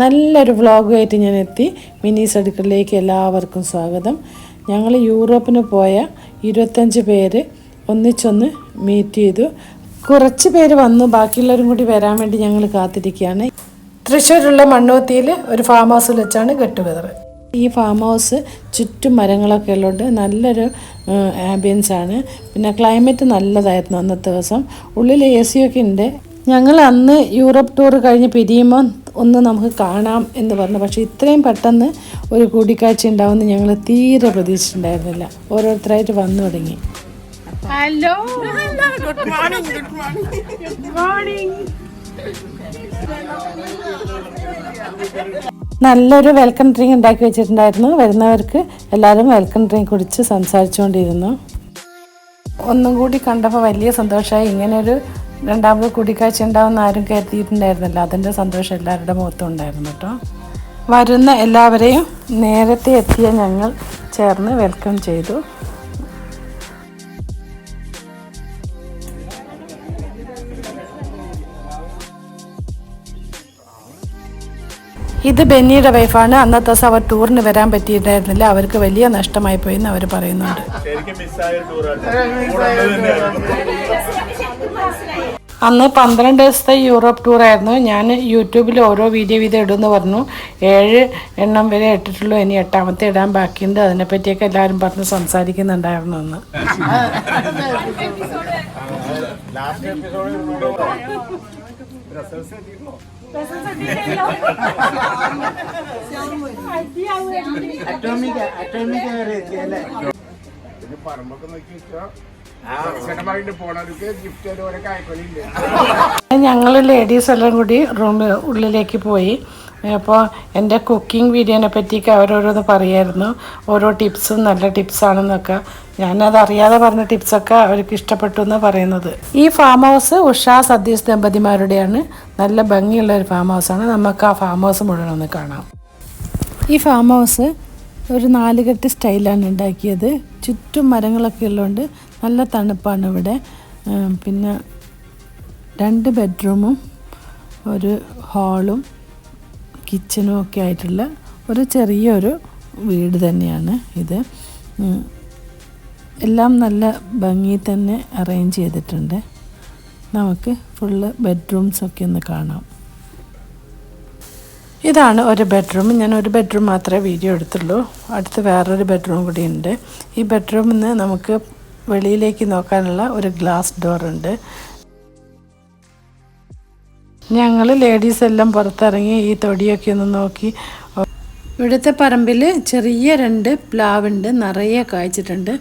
നല്ലൊരു വ്ളോഗുമായിട്ട് ഞാൻ എത്തി മിനി സർക്കിളിലേക്ക് എല്ലാവർക്കും സ്വാഗതം. ഞങ്ങൾ യൂറോപ്പിന് പോയ ഇരുപത്തഞ്ച് പേര് ഒന്നിച്ചൊന്ന് മീറ്റ് ചെയ്തു. കുറച്ച് പേര് വന്നു ബാക്കിയുള്ളവരും കൂടി വരാൻ വേണ്ടി ഞങ്ങൾ കാത്തിരിക്കുകയാണ്. തൃശ്ശൂരുള്ള മണ്ണൂത്തിയിൽ ഒരു ഫാം ഹൗസിൽ വെച്ചാണ് ഗെറ്റ് ഈ ഫാം ഹൗസ് ചുറ്റും മരങ്ങളൊക്കെ ഉള്ളതുകൊണ്ട് നല്ലൊരു ആംബിയൻസ് ആണ്. പിന്നെ ക്ലൈമറ്റ് നല്ലതായിരുന്നു അന്നത്തെ ദിവസം. ഉള്ളിൽ എ സി ഒക്കെ ഉണ്ട് ഞങ്ങൾ അന്ന് യൂറോപ്പ് ടൂർ കഴിഞ്ഞ് പിരിയുമ്പോൾ ഒന്ന് നമുക്ക് കാണാം എന്ന് പറഞ്ഞു. പക്ഷേ ഇത്രയും പെട്ടെന്ന് ഒരു കൂടിക്കാഴ്ച ഉണ്ടാവുമെന്ന് ഞങ്ങൾ തീരെ പ്രതീക്ഷിച്ചിട്ടുണ്ടായിരുന്നില്ല. ഓരോരുത്തരായിട്ട് വന്നു തുടങ്ങി. Hello good morning good morning നല്ലൊരു വെൽക്കം ഡ്രിങ്ക് ഉണ്ടാക്കി വെച്ചിട്ടുണ്ടായിരുന്നു. വരുന്നവർക്ക് എല്ലാവരും വെൽക്കം ഡ്രിങ്ക് കുടിച്ച് സംസാരിച്ചുകൊണ്ടിരുന്നു. ഒന്നും കൂടി കണ്ടപ്പോൾ വലിയ സന്തോഷമായി. ഇങ്ങനൊരു രണ്ടാമത് കൂടിക്കാഴ്ച ഉണ്ടാവുമെന്ന് ആരും കരുതിയിട്ടുണ്ടായിരുന്നില്ല. അതിന്റെ സന്തോഷം എല്ലാവരുടെ മുഖത്തും ഉണ്ടായിരുന്നു കേട്ടോ. വരുന്ന എല്ലാവരെയും നേരത്തെ എത്തിയ ഞങ്ങൾ ചേർന്ന് വെൽക്കം ചെയ്തു. ഇത് ബെന്നിയുടെ വൈഫാണ് അന്നത്തെ ദിവസം അവർ ടൂറിന് വരാൻ പറ്റിയിട്ടുണ്ടായിരുന്നില്ല അവർക്ക് വലിയ നഷ്ടമായി പോയി എന്ന് അവർ പറയുന്നുണ്ട് അന്ന് പന്ത്രണ്ട് ദിവസത്തെ യൂറോപ്പ് ടൂറായിരുന്നു ഞാൻ യൂട്യൂബിൽ ഓരോ വീഡിയോ വീതം ഇടുമെന്ന് പറഞ്ഞു ഏഴ് എണ്ണം വരെ ഇട്ടിട്ടുള്ളൂ ഇനി എട്ടാമത്തെ ഇടാൻ ബാക്കിയുണ്ട് അതിനെപ്പറ്റിയൊക്കെ എല്ലാവരും പറഞ്ഞ് സംസാരിക്കുന്നുണ്ടായിരുന്നു അന്ന് ലാസ്റ്റ് എപ്പിസോഡ് പിന്നെ പറമ്പൊക്കെ നോക്കി ഞങ്ങൾ ലേഡീസ് എല്ലാം കൂടി റൂമിൽ ഉള്ളിലേക്ക് പോയി. അപ്പോൾ എന്റെ കുക്കിംഗ് വീഡിയോനെ പറ്റിയൊക്കെ അവരോരോന്ന് പറയായിരുന്നു. ഓരോ ടിപ്സും നല്ല ടിപ്സാണെന്നൊക്കെ. ഞാനത് അറിയാതെ പറഞ്ഞ ടിപ്സൊക്കെ അവർക്ക് ഇഷ്ടപ്പെട്ടു എന്ന് പറയുന്നത്. ഈ ഫാം ഹൗസ് ഉഷാ സതീഷ് ദമ്പതിമാരുടെയാണ്. നല്ല ഭംഗിയുള്ള ഒരു ഫാം ഹൗസാണ്. നമുക്ക് ആ ഫാം ഹൗസ് മുഴുവൻ ഒന്ന് കാണാം. ഈ ഫാം ഹൗസ് ഒരു നാലുകെട്ട് സ്റ്റൈലാണ് ഉണ്ടാക്കിയത്. ചുറ്റും മരങ്ങളൊക്കെ ഉള്ളതുകൊണ്ട് നല്ല തണുപ്പാണ് ഇവിടെ. പിന്നെ രണ്ട് ബെഡ്റൂമും ഒരു ഹാളും കിച്ചനും ഒക്കെ ആയിട്ടുള്ള ഒരു ചെറിയൊരു വീട് തന്നെയാണ് ഇത്. എല്ലാം നല്ല ഭംഗി തന്നെ അറേഞ്ച് ചെയ്തിട്ടുണ്ട്. നമുക്ക് ഫുള്ള് ബെഡ്റൂംസൊക്കെ ഒന്ന് കാണാം. ഇതാണ് ഒരു ബെഡ്റൂം ഞാൻ ഒരു ബെഡ്റൂം മാത്രമേ വീഡിയോ എടുത്തുള്ളൂ. അടുത്ത് വേറൊരു ബെഡ്റൂം കൂടി ഉണ്ട്. ഈ ബെഡ്റൂമിൽ നിന്ന് നമുക്ക് വെളിയിലേക്ക് നോക്കാനുള്ള ഒരു ഗ്ലാസ് ഡോറുണ്ട് ഞങ്ങൾ ലേഡീസ് എല്ലാം പുറത്തിറങ്ങി ഈ തൊടിയൊക്കെ ഒന്ന് നോക്കി. ഇവിടുത്തെ പറമ്പിൽ ചെറിയ രണ്ട് പ്ലാവുണ്ട് നിറയെ കായ്ച്ചിട്ടുണ്ട്.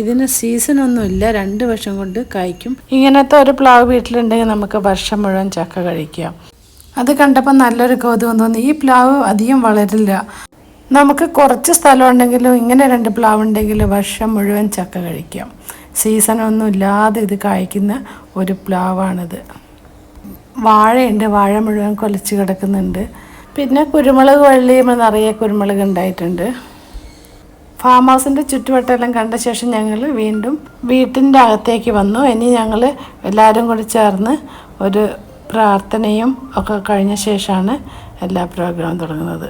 ഇതിന് സീസണൊന്നുമില്ല രണ്ട് വർഷം കൊണ്ട് കായ്ക്കും. ഇങ്ങനത്തെ ഒരു പ്ലാവ് വീട്ടിലുണ്ടെങ്കിൽ നമുക്ക് വർഷം മുഴുവൻ ചക്ക കഴിക്കാം. അത് കണ്ടപ്പോൾ നല്ലൊരു കൗതുകം തോന്നി. ഈ പ്ലാവ് അധികം വളരില്ല. നമുക്ക് കുറച്ച് സ്ഥലം ഉണ്ടെങ്കിലും ഇങ്ങനെ രണ്ട് പ്ലാവ് ഉണ്ടെങ്കിൽ വർഷം മുഴുവൻ ചക്ക കഴിക്കാം. സീസണൊന്നും ഇല്ലാതെ ഇത് കായ്ക്കുന്ന ഒരു പ്ലാവാണിത്. വാഴയുണ്ട് വാഴ മുഴുവൻ കൊലച്ച് കിടക്കുന്നുണ്ട്. പിന്നെ കുരുമുളക് വള്ളിയും നിറയെ കുരുമുളക് ഉണ്ടായിട്ടുണ്ട്. ഫാം ഹൗസിന്റെ ചുറ്റുവട്ടമെല്ലാം കണ്ട ശേഷം ഞങ്ങൾ വീണ്ടും വീട്ടിന്റെ അകത്തേക്ക് വന്നു. ഇനി ഞങ്ങൾ എല്ലാവരും കൂടി ചേർന്ന് ഒരു പ്രാർത്ഥനയും ഒക്കെ കഴിഞ്ഞ ശേഷമാണ് എല്ലാ പ്രോഗ്രാമും തുടങ്ങുന്നത്.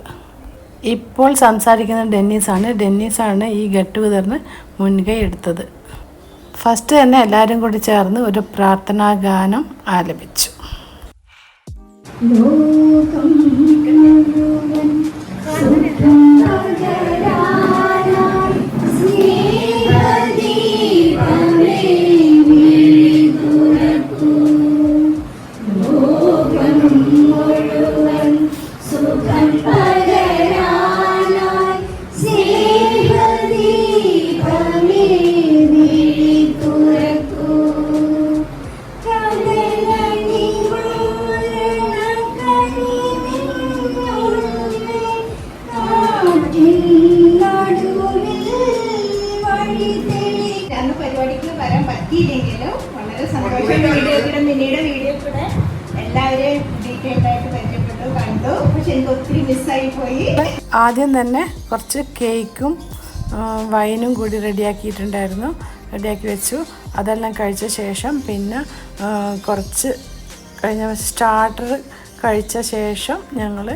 ഇപ്പോൾ സംസാരിക്കുന്ന ഡെന്നീസാണ്. ഡെന്നീസാണ് ഈ ഗെറ്റ് ടുഗദറിന് മുൻകൈ എടുത്തത്. ഫസ്റ്റ് തന്നെ എല്ലാവരും കൂടി ചേർന്ന് ഒരു പ്രാർത്ഥനാ ഗാനം ആലപിച്ചു. लोकं कालवन् सुखं भगदा ഒത്തിരി മിസ്സായി പോയി. ആദ്യം തന്നെ കുറച്ച് കേക്കും വൈനും കൂടി റെഡിയാക്കിയിട്ടുണ്ടായിരുന്നു. റെഡിയാക്കി വെച്ചു. അതെല്ലാം കഴിച്ച ശേഷം പിന്നെ കുറച്ച് കഴിഞ്ഞ സ്റ്റാർട്ടർ കഴിച്ച ശേഷം ഞങ്ങൾ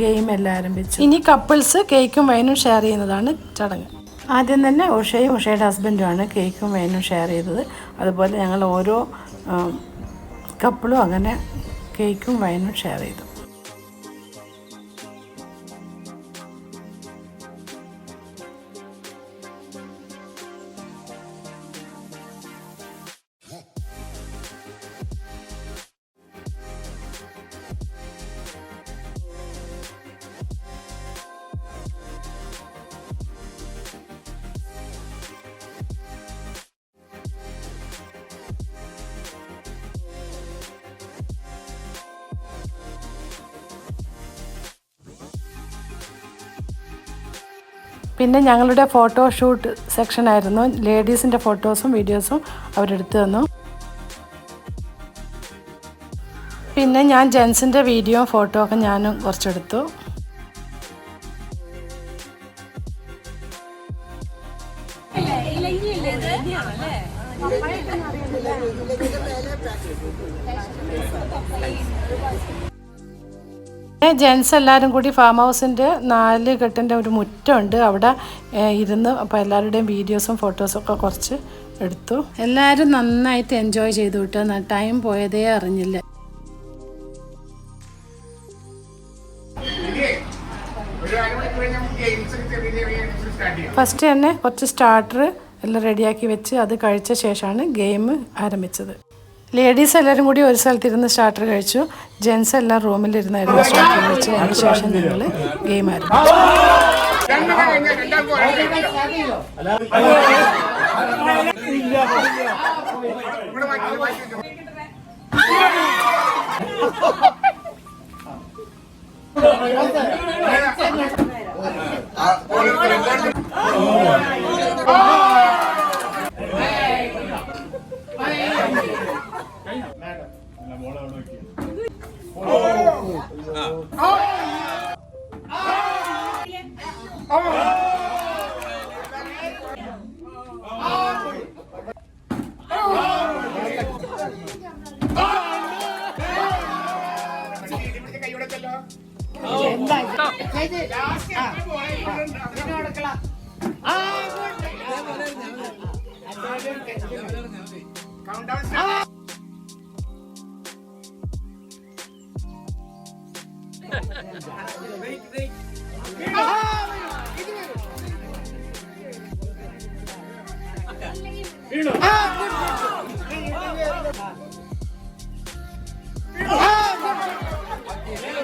ഗെയിം എല്ലാം ആരംഭിച്ചു. ഇനി കപ്പിൾസ് കേക്കും വൈനും ഷെയർ ചെയ്യുന്നതാണ് ചടങ്ങ്. ആദ്യം തന്നെ ഉഷയും ഉഷയുടെ ഹസ്ബൻഡുമാണ് കേക്കും വൈനും ഷെയർ ചെയ്തത്. അതുപോലെ ഞങ്ങൾ ഓരോ കപ്പിളും അങ്ങനെ കേക്കും വൈനും ഷെയർ ചെയ്തു. പിന്നെ ഞങ്ങളുടെ ഫോട്ടോ ഷൂട്ട് സെക്ഷൻ ആയിരുന്നു. ലേഡീസിന്റെ ഫോട്ടോസും വീഡിയോസും അവരെടുത്തു തന്നു. പിന്നെ ഞാൻ ജെൻസിന്റെ വീഡിയോ ഫോട്ടോ ഒക്കെ ഞാനും കുറച്ചെടുത്തു. ജെൻസ് എല്ലാവരും കൂടി ഫാം ഹൗസിന്റെ നാല് കെട്ടിന്റെ ഒരു മുറ്റമുണ്ട്. അവിടെ ഇരുന്ന് അപ്പോൾ എല്ലാവരുടെയും വീഡിയോസും ഫോട്ടോസും ഒക്കെ കുറച്ച് എടുത്തു. എല്ലാവരും നന്നായിട്ട് എൻജോയ് ചെയ്തു കിട്ടും. ടൈം പോയതേ അറിഞ്ഞില്ല. ഫസ്റ്റ് തന്നെ കുറച്ച് സ്റ്റാർട്ടർ എല്ലാം റെഡിയാക്കി വെച്ച് അത് കഴിച്ച ശേഷമാണ് ഗെയിം ആരംഭിച്ചത്. ലേഡീസ് എല്ലാവരും കൂടി ഒരു സ്ഥലത്തിരുന്ന് സ്റ്റാർട്ടർ കഴിച്ചു. ജെൻസ് എല്ലാം റൂമിലിരുന്നായിരുന്നു. സ്റ്റാർട്ടർ കഴിച്ചു അതിന് ശേഷം ഞങ്ങൾ ഗെയിം ആയിരുന്നു. വീണു ആ ഗുഡ് ഗുഡ് ഗുഡ് വീണു ആ ഗുഡ് ഗുഡ്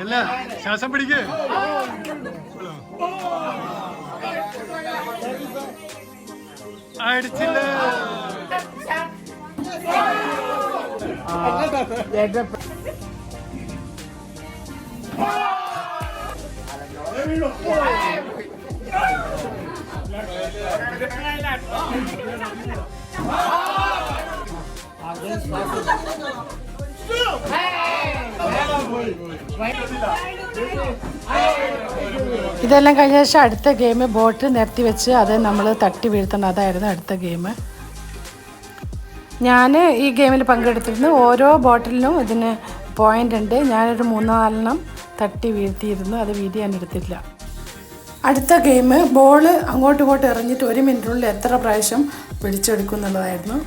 അല്ല ശ്വാസം പിടിക്ക് അടിച്ചില്ല ഇതെല്ലാം കഴിഞ്ഞ ശേഷം അടുത്ത ഗെയിം ബോട്ട് നിരത്തി വെച്ച് അത് നമ്മൾ തട്ടി വീഴ്ത്തണം. അതായിരുന്നു അടുത്ത ഗെയിം ഞാൻ ഈ ഗെയിമിൽ പങ്കെടുത്തിരുന്നു ഓരോ ബോട്ടിലും ഇതിന് പോയിന്റ് ഉണ്ട്. ഞാനൊരു മൂന്നാലെണ്ണം തട്ടി വീഴ്ത്തിയിരുന്നു. അത് വീഡിയോ ഞാൻ എടുത്തില്ല അടുത്ത ഗെയിം ബോൾ അങ്ങോട്ടും ഇങ്ങോട്ടും എറിഞ്ഞിട്ട് ഒരു മിനിറ്റിനുള്ളിൽ എത്ര പ്രാവശ്യം പിടിച്ചെടുക്കും എന്നുള്ളതായിരുന്നു.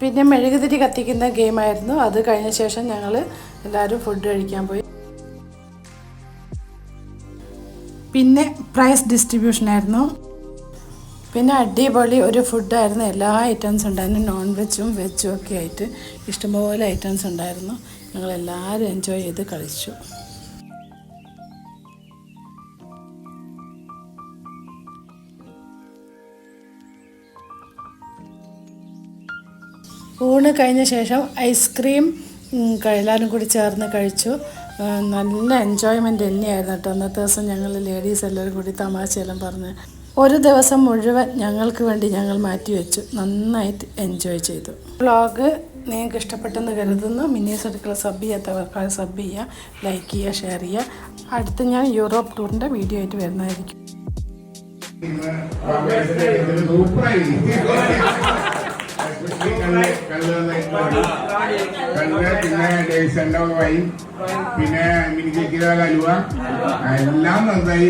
പിന്നെ മെഴുകുതിരി കത്തിക്കുന്ന ഗെയിം ആയിരുന്നു അത് കഴിഞ്ഞ ശേഷം ഞങ്ങൾ എല്ലാവരും ഫുഡ് കഴിക്കാൻ പോയി. പിന്നെ പ്രൈസ് ഡിസ്ട്രിബ്യൂഷൻ ആയിരുന്നു. പിന്നെ അടിപൊളി ഒരു ഫുഡായിരുന്നു. എല്ലാ ഐറ്റംസ് ഉണ്ടായിരുന്നു. നോൺ വെജും വെജും ഒക്കെ ആയിട്ട് ഇഷ്ടംപോലെ ഐറ്റംസ് ഉണ്ടായിരുന്നു. ഞങ്ങളെല്ലാവരും എൻജോയ് ചെയ്ത് കഴിച്ചു. ഊണ് കഴിഞ്ഞ ശേഷം ഐസ്ക്രീം എല്ലാവരും കൂടി ചേർന്ന് കഴിച്ചു. നല്ല എൻജോയ്മെന്റ് തന്നെയായിരുന്നു കേട്ടോ. അന്നത്തെ ദിവസം ഞങ്ങൾ ലേഡീസ് എല്ലാവരും കൂടി തമാശയെല്ലാം പറഞ്ഞ് ഒരു ദിവസം മുഴുവൻ ഞങ്ങൾക്ക് വേണ്ടി ഞങ്ങൾ മാറ്റി വെച്ചു നന്നായിട്ട് എൻജോയ് ചെയ്തു. വ്ളോഗ് നിങ്ങൾക്ക് ഇഷ്ടപ്പെട്ടെന്ന് കരുതുന്നു. മിനി സർക്കിൾ സബ് ചെയ്യാത്തവർക്ക് സബ് ചെയ്യുക ലൈക്ക് ചെയ്യുക ഷെയർ ചെയ്യുക. അടുത്ത് ഞാൻ യൂറോപ്പ് ടൂറിന്റെ വീഡിയോ ആയിട്ട് വരുന്നതായിരിക്കും. പിന്നെ പിന്നെ മിനി കേക്കിലെ എല്ലാം നന്നായി